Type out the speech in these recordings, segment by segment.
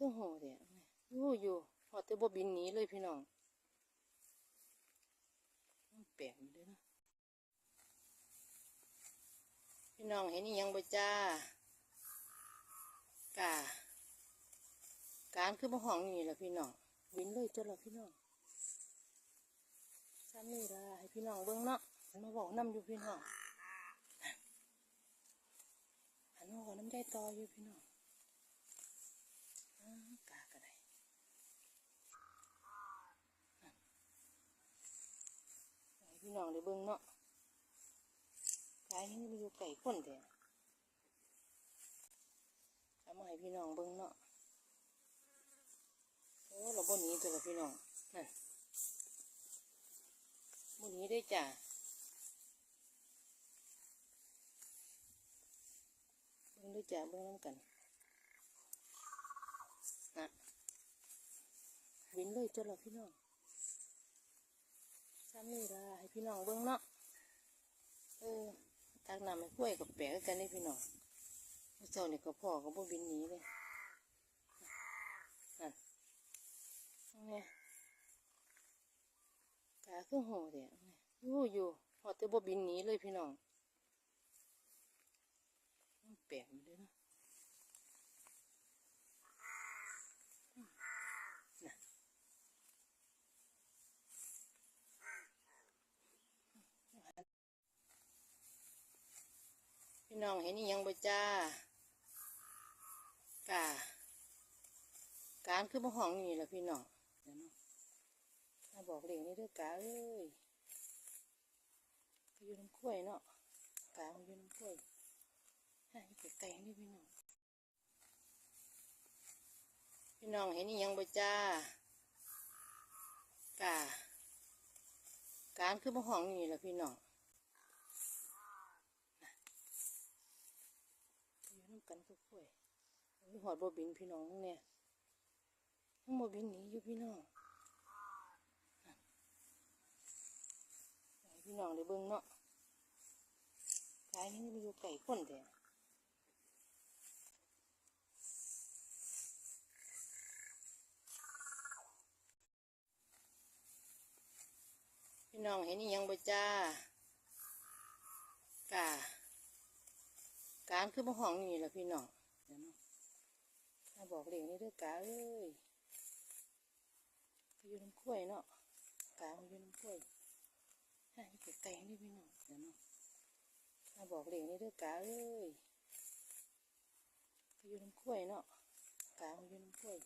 คือโหเดี๋ยวอยู่อยู่พอแต่บ่บินหนีเลยพี่น้องแปลกเด้อเนะพี่น้องเห็นอีหยังบ่จ้ากาการคือบ่ห้องนี่แหละพี่น้องบินเลยจนละพี่น้องซ้ำนี่ละให้พี่น้องเบิ่งเนาะมันมาบอกน้ำอยู่พี่น้องอันนู้นก็น้ำใจต่ออยู่พี่น้องอ้าวกากระไดให้ พี่น้องได้เบิ่งเนาะกายนี่มันอยู่ไก่คนเดียวเอามาให้พี่น้องเบิ่งเนาะโอ้เราบนนี้ตัวละพี่น้องนั่นบนนี้ได้จ้ะเบิ่งด้วยจ้ะเบิ่งน้ำกันนะวินเลยตัวละพี่น้องซ้ำนี่ละให้ พี่น้องเบิ่งเนาะเออตักน้ำให้กล้วยกับแปะกันนี่พี่น้องเมื่อเช้านี่ก็พ่อก็บ่บินหนีเลยนั่นไงกาคือโหเดี๋ยวอยู่อยู่พอแต่บ่บินหนีเลยพี่น้องแปลกอยู่เด้อเนาะ พี่น้องเห็นอีหยังบ่จ้ากาการคือบ่ห้องนี่แหละพี่น้องเดี๋ยวนาะถ้าบอกเลี้ยงนี่เด้อกาเอ้ยไปอยู่น้ำกล้วยเนาะกาไปอยู่น้ำกล้วยให้ไปไกลๆนี่พี่น้องพี่น้องเห็นอีหยังบ่จ้ากาการคือบ่ห้องนี่แหละพี่น้องน่ะไปอยู่น้ำกันกับกล้วยมี หอดบ่บินพี่น้องเนี่ยทั้งบบินหนีอยู่พี่น้องพี่น้องได้เบิ่งเนาะกายนี่มันอยู่ไก่คนเดียวพี่น้องเห็นอีหยังบ่จ้ากาการคือบ่ห้องนี่แหละพี่น้อง เดี๋ยวเนาบอกเลี้ยงนี่เด้อกาเอ้ยไปอยู่น้ำกล้วยเนาะกาไปอยู่น้ำกล้วยให้ไปไกลๆนี่พี่น้องเดี๋ยวเนาะถ้าบอกเลี้ยงนี่เด้อกาเอ้ยไปอยู่น้ำกล้วยเนาะกาไปอยู่น้ำกล้วย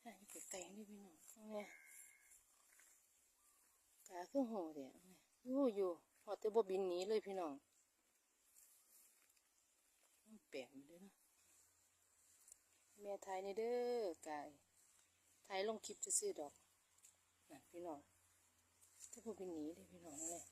ให้ไปไกลๆนี่พี่น้องเอาไงกาคือโหเดี๋ยวเอาไงอยู่อยู่พอแต่บ่บินหนีเลยพี่น้องแปลกเด้อเนาะ แม่ไทยนี่เด้อกายถ่ายลงคลิปจะซื้อดอกนะพี่น้องถ้าพวกเป็นหนีเลยพี่น้องนั่นแหละ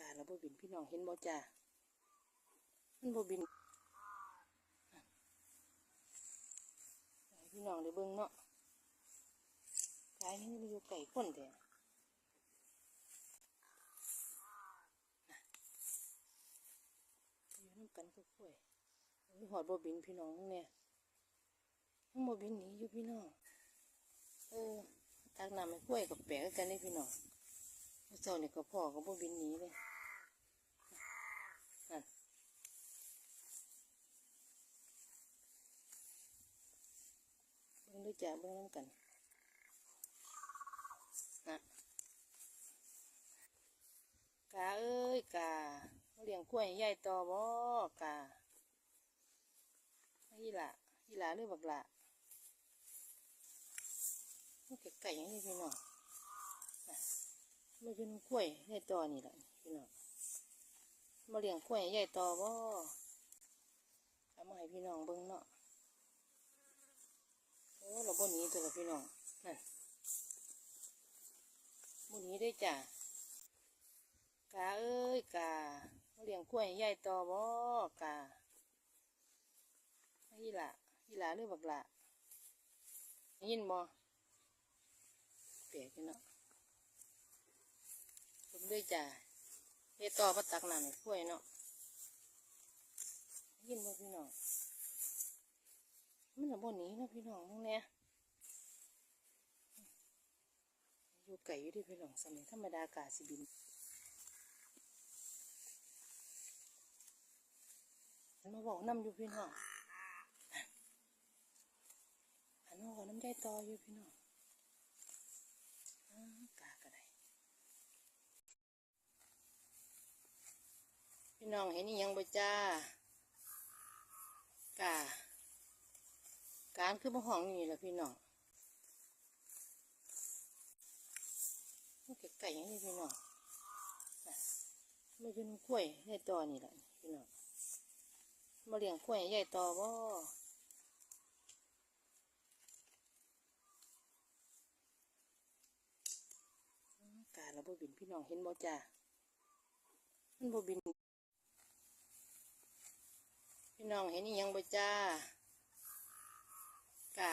กา แล้วบ่บินพี่น้องเห็นบ่จ้ามันบ่บินพี่น้องได้เบิ่งเนาะกายนี่มันอยู่ไก่คนแท้น่ะอยู่น้ำกันก็ค่อยมีหอดบ่บินพี่น้องเนี่ยมันบ่บินหนีอยู่พี่น้องเออตักน้ำให้กล้วยกับแปะกันนี่พี่น้องเมื่เช้านี่ยก็พ่อก็บ่บินหนีเลย นั่นเบิ่ง ด้วยจ้าเบิ่งน้ำกันนะกาเอ้ยกามาเลี้ยงกล้วยให้ยายต่อบ่กาอีหละอีหละหรือบักละมันไก่อย่างนี้พี่น้องนะมาอยู่น้ำกล้วยยายต่อนี่แหละพี่น้องมาเลี้ยงกล้วยให้ยายต่อบ่เอามาให้พี่น้องเบิ่งเนาะ โอ้เราบ่หนีตัวละพี่น้องนั่นมูนี้ได้จ้ะกาเอ้ยกามาเลี้ยงกล้วยให้ยายต่อบ่กาอีหละอีหละหรือบักหละได้ยินบ่เปียกอยู่เนาะผมด้วยจ้ะยายต่อมาตักน้ำให้กล้วยเนาะได้ยินบ่พี่น้องมันจะบ่หนีเนาะพี่น้องมึงเนี่ย อยู่ไก่อยู่ที่พี่น้องสมัยธรรมดากาสิบินมาบอกน้ำอยู่พี่น้องอันนั้นก็น้ำได้ต่ออยู่พี่น้องกากระไดพี่น้องเห็นนี่ยังบ่จ้ากาการคือบ่ห้องนี่แหละพี่น้อง มันไก่ยังนี่พี่น้องน่ะมาอยู่น้ำกล้วยยายต่อนี่แหละพี่น้องมาเลี้ยงกล้วยให้ยายต่อบ่อืมกาแล้วบ่บินพี่น้องเห็นบ่จ้ามันบ่บิน พี่น้องเห็นนี่ยังบ่จ้ากา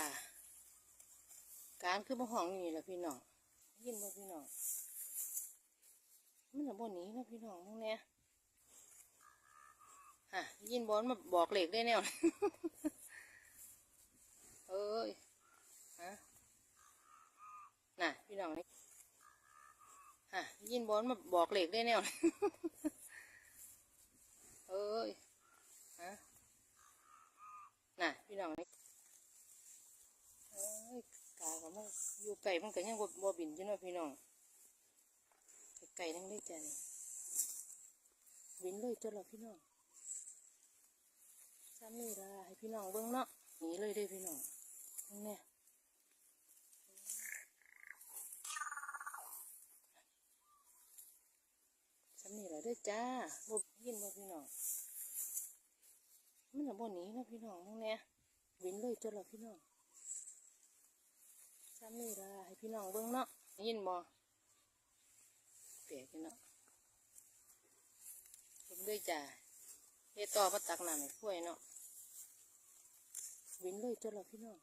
การคือบ่ห้องนี่แหละพี่น้องยินบ่พี่น้อง มันจะบ่หนีเนะพี่น้องพวกเนี้ยฮะยินบอลมาบอกเหล็กได้แนวเอ้ยฮะน่ะพี่น้องนี่ฮะยินบอลมาบอกเหล็กได้แนวเอ้ยฮะน่ะพี่น้องนี่เอ้ยกาก็มันอยู่ไก่มันก็ยังบ่บ่บินอยู่เนาะพี่น้อง ไก่ทั้งได้จ้ะนี่บินเลยจ้ะเหรอพี่น้องซ้ำนี่ละให้พี่น้องเบิ่งเนาะหนีเลยเด้อพี่น้องเบิ่งนี่ยซ้ำนี่ละเด้จ้าบ่ยินบ่พี่น้องมันจะบ่หนีนะพี่น้องเบิ่งเนี่ยบินเลยจ้ะเหรอพี่น้องซ้ำนี่ละให้พี่น้องเบิ่งเนาะยินบ่ ปียกเนาะผมด้วยจ้าเฮ็ดต่อมาตักน้ำให้กล้วยเนาะวินเลยจ้ะล่ะพี่น้อง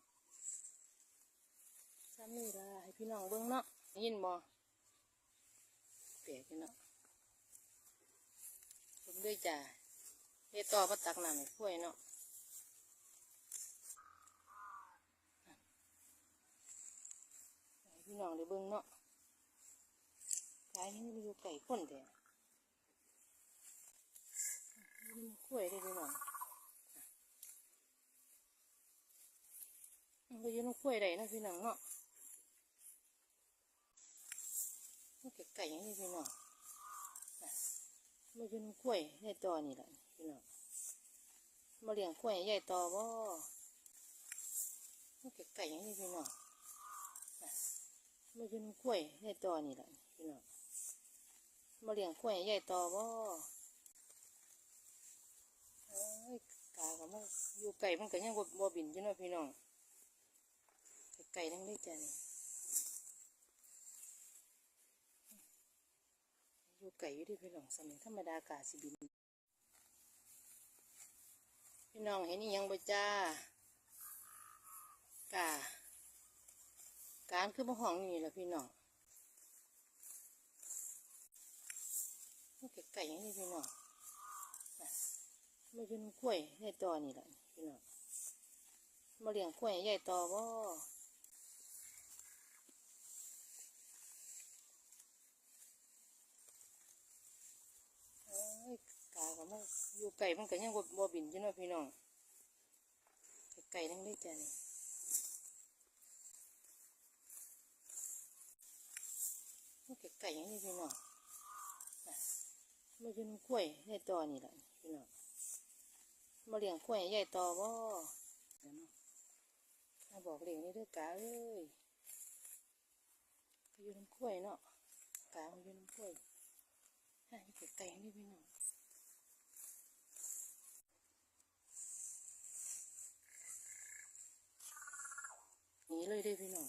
ซ้ำนี่ละให้พี่น้องเบิ่งเนาะยินบ่เปียกเนาะผมด้วยจ้าเฮ็ดต่อมาตักน้ำให้กล้วยเนาะพี่น้องได้เบิ่งเนาะายนี่มันอยู่ไก่คนเดียวมันข่วยได้พี่น้องมันก็ยู่น้ำข่วยได้นะพี่น้องเนาะมันไก่ไก่ยังนี่พี่น้องมันยู่น้ำข่วยในตอนี่แหละพี่น้องมาเลี้ยงข่วยใหญ่ตอบ่มันไก่ไก่ยังนี่พี่น้องมาอยู่น้ำกล้วยในตอนี่แหละพี่น้อง มาเลี้ยงกล้วยใหญ่ต่อบ่เอ้ยกากมันอยู่ไก่มันก็ยังบ่บินอยู่เนาะพี่น้องไก่ทั้งได้จ้ะนี่อยู่ไก่อยู่ที่พี่น้องสมัยธรรมดากาสิบิน พี่น้องเห็นนี่ยังบ่จ้ากาการคือบ่ห้องนี่แหละพี่น้องมันไก่ยังนี่พี่น้องน่ะมาอยู่น้ำกล้วยในตอนี่แหละพี่น้องมาเลี้ยงกล้วยใหญ่ต่อบ่เอ้ยกาก็มันอยู่ไก่มันก็ยังบ่บินอยู่เนาะพี่น้องไก่ทั้งได้จ้ะนี่ไก่ไก่ยังนี่พี่น้อง มาอยู่น้ำกล้วยในตอนี่แหละพี่น้องมาเลี้ยงกล้วยใหญ่ตอบ่เดี๋ยวเนาะมาบอกเลี้ยงนี่เด้อกาเอ้ยไปอยู่น้ำกล้วยเนาะกามาอยู่น้ำกล้วยฮะไก่ไก่งนี่พี่น้องนีเลยเด้พี่น้อง